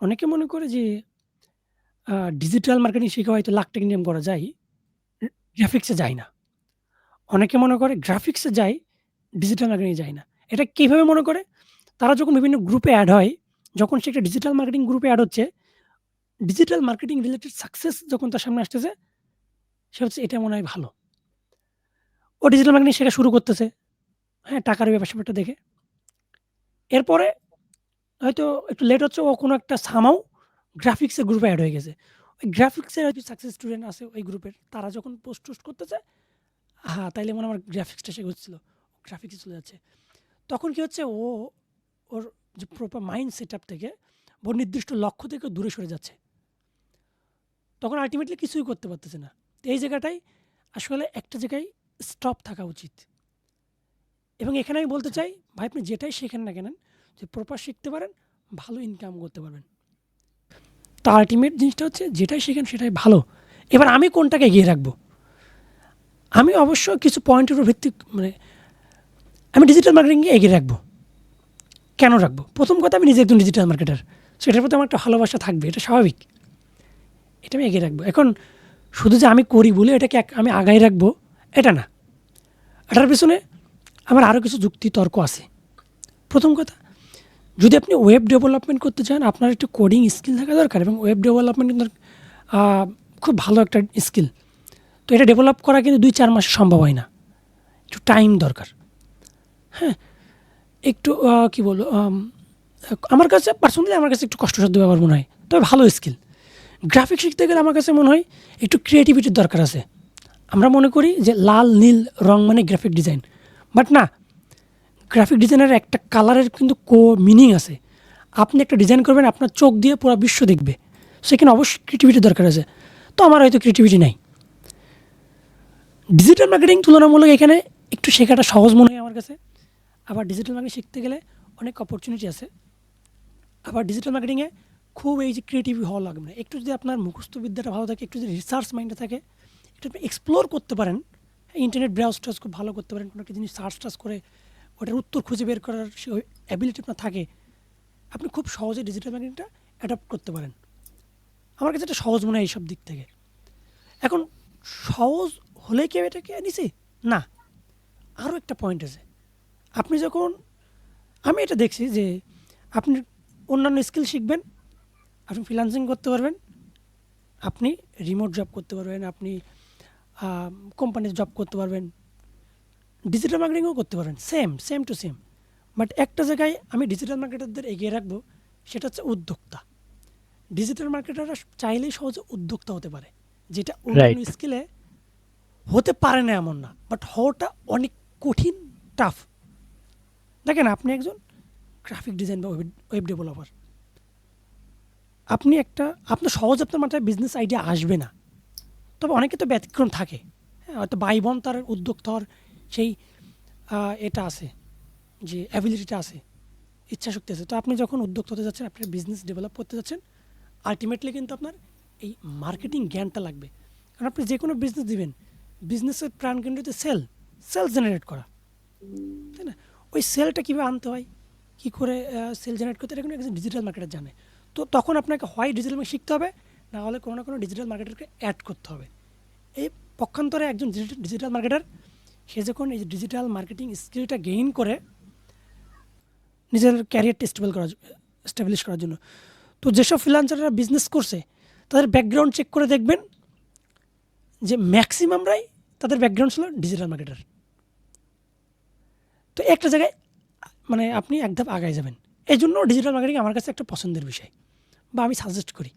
অনেকে মনে করে যে ডিজিটাল মার্কেটিং শিখে হয়তো লাখ টাকা ইনকাম করা যায়। গ্রাফিক্সে যায় না। অনেকে মনে করে গ্রাফিক্সে যায়, ডিজিটাল মার্কেটিং যায় না। এটা কীভাবে মনে করে? তারা যখন বিভিন্ন গ্রুপে অ্যাড হয়, যখন সে একটা ডিজিটাল মার্কেটিং গ্রুপে অ্যাড হচ্ছে, ডিজিটাল মার্কেটিং রিলেটেড সাকসেস যখন তার সামনে আসতেছে, সে হচ্ছে এটা মনে হয় ভালো। ও ডিজিটাল মার্কেটিং শেখা শুরু করতেছে। হ্যাঁ, টাকার ব্যাপার-স্যাপারটা দেখে। এরপরে হয়তো একটু লেট হচ্ছে ও কোনো একটা সামাও গ্রাফিক্সের গ্রুপে অ্যাড হয়ে গেছে। ওই গ্রাফিক্সের হয়তো সাকসেস স্টুডেন্ট আছে ওই গ্রুপের। তারা যখন পোস্ট-টোস্ট করতেছে, আহা! তাইলে মনে হয় আমার গ্রাফিক্সটা শেখা হচ্ছিল। গ্রাফিক্স চলে যাচ্ছে। তখন কি হচ্ছে ও ওর যে প্রপার মাইন্ড সেটআপ থেকে ওর নির্দিষ্ট লক্ষ্য থেকে দূরে সরে যাচ্ছে। তখন আল্টিমেটলি কিছুই করতে পারতেছে না। তো এই জায়গাটায় আসলে একটা জায়গায় স্টপ থাকা উচিত। এবং এখানে আমি বলতে আচ্ছা। চাই, ভাই আপনি যেটাই শেখেন না কেনেন, যে প্রপার শিখতে পারেন, ভালো ইনকাম করতে পারবেন। তো আল্টিমেট জিনিসটা হচ্ছে যেটাই শেখেন সেটাই ভালো। এবার আমি কোনটাকে এগিয়ে রাখব? আমি অবশ্য কিছু পয়েন্টের উপর ভিত্তিক মানে আমি ডিজিটাল মার্কেটিংকে এগিয়ে রাখব। কেন রাখব? প্রথম কথা আমি নিজে একজন ডিজিটাল মার্কেটার। সেটার প্রতি আমার একটা ভালোবাসা থাকবে। এটা স্বাভাবিক। এটা আমি এগিয়ে রাখব। এখন শুধু যে আমি করি বলে এটাকে আমি আগায় রাখব, এটা না। এটার পেছনে আমার আরও কিছু যুক্তি তর্ক আছে। প্রথম কথা, যদি আপনি ওয়েব ডেভেলপমেন্ট করতে চান, আপনার একটু কোডিং স্কিল থাকা দরকার এবং ওয়েব ডেভেলপমেন্ট কিন্তু খুব ভালো একটা স্কিল। তো এটা ডেভেলপ করা কিন্তু ২-৪ মাসে সম্ভব হয় না। একটু টাইম দরকার। হ্যাঁ? একটু কি বলব? আমার কাছে পার্সোনালি আমার কাছে একটু কষ্টসাধ্য ব্যাপার মনে হয়। তবে ভালো স্কিল। গ্রাফিক্স শিখতে গেলে আমার কাছে মনে হয় একটু ক্রিয়েটিভিটির দরকার আছে। আমরা মনে করি যে লাল, নীল রং মানে গ্রাফিক ডিজাইন। বাট না। গ্রাফিক ডিজাইনের একটা কালারের কিন্তু কো মিনিং আছে। আপনি একটা ডিজাইন করবেন, আপনার চোখ দিয়ে পুরা বিশ্ব দেখবে। সেখানে অবশ্যই ক্রিয়েটিভিটির দরকার আছে। তো আমার হয়তো ক্রিয়েটিভিটি নাই। ডিজিটাল মার্কেটিং তুলনামূলক এখানে একটু শেখাটা সহজ মনে হয় আমার কাছে। আবার ডিজিটাল মার্কেটিং শিখতে গেলে অনেক অপরচুনিটি আছে। আবার ডিজিটাল মার্কেটিংয়ে খুব এই যে ক্রিয়েটিভ হওয়া লাগবে না। একটু যদি আপনার মুখস্থবিদ্যাটা ভালো থাকে, একটু যদি রিসার্চ মাইন্ডে থাকে, একটু আপনি এক্সপ্লোর করতে পারেন। ইন্টারনেট ব্রাউজ-টাউজ খুব ভালো করতে পারেন। কোনো একটা জিনিস সার্চ-টার্চ করে ওটার উত্তর খুঁজে বের করার সে ওই এবিলিটি আপনার থাকে। আপনি খুব সহজে ডিজিটাল মার্কেটিংটা অ্যাডপ্ট করতে পারেন। আমার কাছে এটা সহজ মনে হয় এইসব দিক থেকে। এখন সহজ হলে কেউ এটাকে নিছে? না। আরও একটা পয়েন্ট আছে। আপনি যখন আমি এটা দেখছি যে আপনি অন্যান্য স্কিল শিখবেন, আপনি ফ্রিল্যান্সিং করতে পারবেন, আপনি রিমোট জব করতে পারবেন, আপনি আ কোম্পানিতে জব করতে পারবেন। ডিজিটাল মার্কেটিংও করতে পারবেন। Same, same to same. But একটা জায়গায় আমি ডিজিটাল মার্কেটারদের এগিয়ে রাখব, সেটা হচ্ছে উদ্যোক্তা। ডিজিটাল মার্কেটাররা চাইলেই সহজে উদ্যোক্তা হতে পারে। যেটা রাইট। স্কিলে হতে পারে না এমন না। বাট হওয়াটা অনেক কঠিন, টাফ। দেখেন আপনি একজন গ্রাফিক ডিজাইন বা ওয়েব ডেভেলপার। আপনি একটা আপনার সহজে আপনার মাথায় বিজনেস আইডিয়া আসবে না। তবে অনেকে তো ব্যতিক্রম থাকে। হ্যাঁ? হয়তো ভাই-বোন তার উদ্যোক্তা হওয়ার সেই এটা আছে, যে এবিলিটিটা আছে, ইচ্ছাশক্তি আছে। তো আপনি যখন উদ্যোক্তা হতে যাচ্ছেন, আপনি বিজনেস ডেভেলপ করতে যাচ্ছেন, আল্টিমেটলি কিন্তু আপনার এই মার্কেটিং জ্ঞানটা লাগবে। কারণ আপনি যে কোনো বিজনেস দিবেন, বিজনেসের প্রাণকেন্দ্র হচ্ছে সেল, সেলস জেনারেট করা। তাই না? ওই সেলটা কীভাবে আনতে হয়, কী করে সেল জেনারেট করতে এটা কিন্তু একজন ডিজিটাল মার্কেটার জানে। তো তখন আপনাকে হয় ডিজিটাল শিখতে হবে, না হলে কোনো না কোনো ডিজিটাল মার্কেটারকে অ্যাড করতে হবে। এই পক্ষান্তরে একজন ডিজিটাল মার্কেটার সে যখন এই ডিজিটাল মার্কেটিং স্কিলটা গেইন করে নিজের ক্যারিয়ারটা স্টেবল করার জ এস্টাবলিশ করার জন্য। তো যেসব ফ্রিল্যান্সাররা বিজনেস করছে, তাদের ব্যাকগ্রাউন্ড চেক করে দেখবেন যে ম্যাক্সিমামরাই তাদের ব্যাকগ্রাউন্ড ছিল ডিজিটাল মার্কেটার। তো একটা জায়গায় মানে আপনি এক ধাপ আগায় যাবেন। এই জন্য ডিজিটাল মার্কেটিং আমার কাছে একটা পছন্দের বিষয়। বা আমি সাজেস্ট করি।